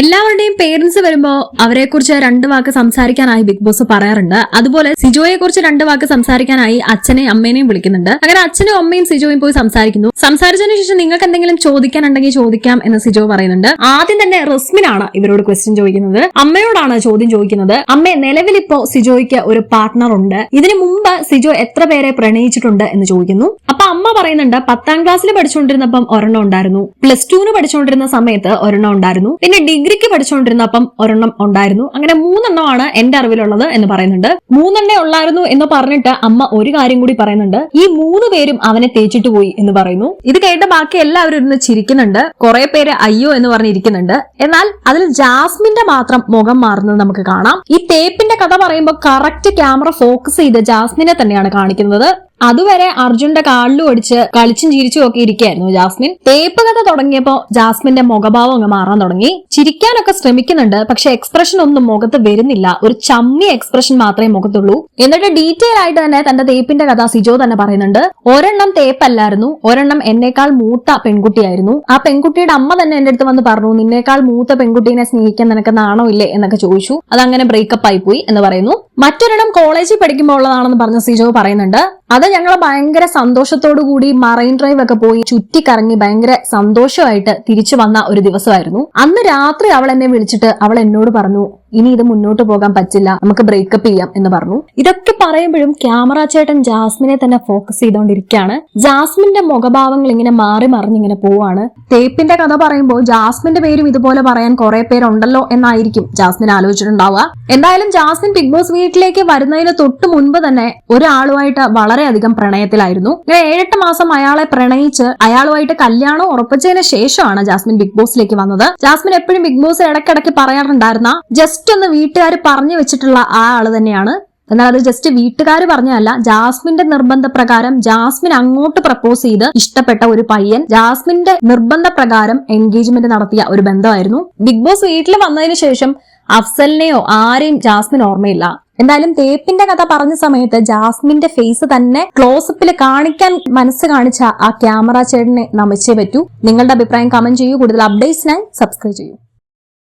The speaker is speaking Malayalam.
എല്ലാവരുടെയും പേരൻസ് വരുമ്പോ അവരെ കുറിച്ച് രണ്ട് വാക്ക് സംസാരിക്കാനായി ബിഗ് ബോസ് പറയാറുണ്ട്. അതുപോലെ സിജോയെ കുറിച്ച് രണ്ട് വാക്ക് സംസാരിക്കാനായി അച്ഛനെയും അമ്മേനെയും വിളിക്കുന്നുണ്ട്. അങ്ങനെ അച്ഛനും അമ്മയും സിജോയും പോയി സംസാരിക്കുന്നു. സംസാരിച്ചതിന് ശേഷം നിങ്ങൾക്ക് എന്തെങ്കിലും ചോദിക്കാനുണ്ടെങ്കിൽ ചോദിക്കാം എന്ന് സിജോ പറയുന്നുണ്ട്. ആദ്യം തന്നെ റസ്മിനാണ് ഇവരോട് ക്വസ്റ്റ്യൻ ചോദിക്കുന്നത്. അമ്മയോടാണ് ചോദ്യം ചോദിക്കുന്നത്. അമ്മ നിലവിലിപ്പോ സിജോയ്ക്ക് ഒരു പാർട്ണർ ഉണ്ട്. ഇതിനു മുമ്പ് സിജോ എത്ര പേരെ പ്രണയിച്ചിട്ടുണ്ട് എന്ന് ചോദിക്കുന്നു. അപ്പൊ അമ്മ പറയുന്നുണ്ട് പത്താം ക്ലാസ്സിൽ പഠിച്ചുകൊണ്ടിരുന്നപ്പം ഒരെണ്ണം ഉണ്ടായിരുന്നു. പ്ലസ് ടുവിന് പഠിച്ചുകൊണ്ടിരുന്ന സമയത്ത് ഒരെണ്ണം ഉണ്ടായിരുന്നു. പിന്നെ ഡിഗ്രിക്ക് പഠിച്ചുകൊണ്ടിരുന്നപ്പം ഒരെണ്ണം ഉണ്ടായിരുന്നു. അങ്ങനെ മൂന്നെണ്ണമാണ് എന്റെ അറിവിലുള്ളത് എന്ന് പറയുന്നുണ്ട്. മൂന്നെണ്ണേ ഉള്ളായിരുന്നു എന്ന് പറഞ്ഞിട്ട് അമ്മ ഒരു കാര്യം കൂടി പറയുന്നുണ്ട്. ഈ മൂന്ന് പേരും അവനെ തേച്ചിട്ട് പോയി എന്ന് പറയുന്നു. ഇത് കേട്ട ബാക്കി എല്ലാവരും ഇരുന്ന് ചിരിക്കുന്നുണ്ട്. കുറെ പേര് അയ്യോ എന്ന് പറഞ്ഞിരിക്കുന്നുണ്ട് എന്നാൽ അതിൽ ജാസ്മിന്റെ മാത്രം മുഖം മാറുന്നത് നമുക്ക് കാണാം. ഈ തേപ്പിന്റെ കഥ പറയുമ്പോൾ കറക്റ്റ് ക്യാമറ ഫോക്കസ് ചെയ്ത് ജാസ്മിനെ തന്നെയാണ് കാണിക്കുന്നത്. അതുവരെ അർജുന്റെ കാളിലും അടിച്ച് കളിച്ചും ചിരിച്ചും ഒക്കെ ഇരിക്കുകയായിരുന്നു ജാസ്മിൻ. തേപ്പ് കഥ തുടങ്ങിയപ്പോ ജാസ്മിന്റെ മുഖഭാവം അങ്ങ് മാറാൻ തുടങ്ങി. ചിരിക്കാനൊക്കെ ശ്രമിക്കുന്നുണ്ട് പക്ഷെ എക്സ്പ്രഷൻ ഒന്നും മുഖത്ത് വരുന്നില്ല. ഒരു ചമ്മിയ എക്സ്പ്രഷൻ മാത്രമേ മുഖത്തുള്ളൂ. എന്നിട്ട് ഡീറ്റെയിൽ ആയിട്ട് തന്നെ തന്റെ തേപ്പിന്റെ കഥ സിജോ തന്നെ പറയുന്നുണ്ട്. ഒരെണ്ണം തേപ്പല്ലായിരുന്നു ഒരെണ്ണം എന്നേക്കാൾ മൂത്ത പെൺകുട്ടിയായിരുന്നു. ആ പെൺകുട്ടിയുടെ അമ്മ തന്നെ എന്റെ അടുത്ത് വന്ന് പറഞ്ഞു നിന്നേക്കാൾ മൂത്ത പെൺകുട്ടീനെ സ്നേഹിക്കാൻ നിനക്ക് നാണോ ഇല്ലേ? എന്നൊക്കെ ചോദിച്ചു. അതങ്ങനെ ബ്രേക്കപ്പ് ആയി പോയി എന്ന് പറയുന്നു. മറ്റൊരെണ്ണം കോളേജിൽ പഠിക്കുമ്പോൾ ഉള്ളതാണെന്ന് പറഞ്ഞ സിജോ പറയുന്നുണ്ട്. അത് ഞങ്ങൾ ഭയങ്കര സന്തോഷത്തോടു കൂടി മറൈൻ ഡ്രൈവ് ഒക്കെ പോയി ചുറ്റിക്കറങ്ങി ഭയങ്കര സന്തോഷമായിട്ട് തിരിച്ചു വന്ന ഒരു ദിവസമായിരുന്നു. അന്ന് രാത്രി അവൾ എന്നെ വിളിച്ചിട്ട് അവൾ എന്നോട് പറഞ്ഞു ഇനി ഇത് മുന്നോട്ട് പോകാൻ പറ്റില്ല നമുക്ക് ബ്രേക്കപ്പ് ചെയ്യാം എന്ന് പറഞ്ഞു. ഇതൊക്കെ പറയുമ്പോഴും ക്യാമറ ചേട്ടൻ ജാസ്മിനെ തന്നെ ഫോക്കസ് ചെയ്തുകൊണ്ടിരിക്കുകയാണ് ജാസ്മിന്റെ മുഖഭാവങ്ങൾ ഇങ്ങനെ മാറി മറിഞ്ഞിങ്ങനെ പോവാണ്. തേപ്പിന്റെ കഥ പറയുമ്പോൾ ജാസ്മിന്റെ പേരും ഇതുപോലെ പറയാൻ കുറെ പേരുണ്ടല്ലോ എന്നായിരിക്കും ജാസ്മിൻ ആലോചിച്ചിട്ടുണ്ടാവുക. എന്തായാലും ജാസ്മിൻ ബിഗ് ബോസ് വീട്ടിലേക്ക് വരുന്നതിന് തൊട്ട് മുൻപ് തന്നെ ഒരാളുമായിട്ട് വളരെയധികം പ്രണയത്തിലായിരുന്നു. ഏഴെട്ട് മാസം അയാളെ പ്രണയിച്ച് അയാളുമായിട്ട് കല്യാണം ഉറപ്പിച്ചതിന് ശേഷമാണ് ജാസ്മിൻ ബിഗ് ബോസിലേക്ക് വന്നത്. ജാസ്മിൻ എപ്പോഴും ബിഗ് ബോസ് ഇടയ്ക്കിടയ്ക്ക് പറയാറുണ്ടായിരുന്ന ജസ്റ്റ് ഒന്ന് വീട്ടുകാർ പറഞ്ഞു വെച്ചിട്ടുള്ള ആ ആൾ തന്നെയാണ്. എന്നാൽ അത് ജസ്റ്റ് വീട്ടുകാർ പറഞ്ഞതല്ല ജാസ്മിന്റെ നിർബന്ധ പ്രകാരം ജാസ്മിൻ അങ്ങോട്ട് പ്രപ്പോസ് ചെയ്ത് ഇഷ്ടപ്പെട്ട ഒരു പയ്യൻ ജാസ്മിന്റെ നിർബന്ധ പ്രകാരം എൻഗേജ്മെന്റ് നടത്തിയ ഒരു ബന്ധമായിരുന്നു. ബിഗ് ബോസ് വീട്ടിൽ വന്നതിന് ശേഷം അഫ്സലിനെയോ ആരെയും ജാസ്മിൻ ഓർമ്മയില്ല. എന്തായാലും തേപ്പിന്റെ കഥ പറഞ്ഞ സമയത്ത് ജാസ്മിന്റെ ഫേസ് തന്നെ ക്ലോസപ്പിൽ കാണിക്കാൻ മനസ്സ് കാണിച്ച ആ ക്യാമറ ചേട്ടനെ നമിച്ചേ പറ്റൂ. നിങ്ങളുടെ അഭിപ്രായം കമന്റ് ചെയ്യൂ. കൂടുതൽ അപ്ഡേറ്റ്സിനായി സബ്സ്ക്രൈബ് ചെയ്യൂ.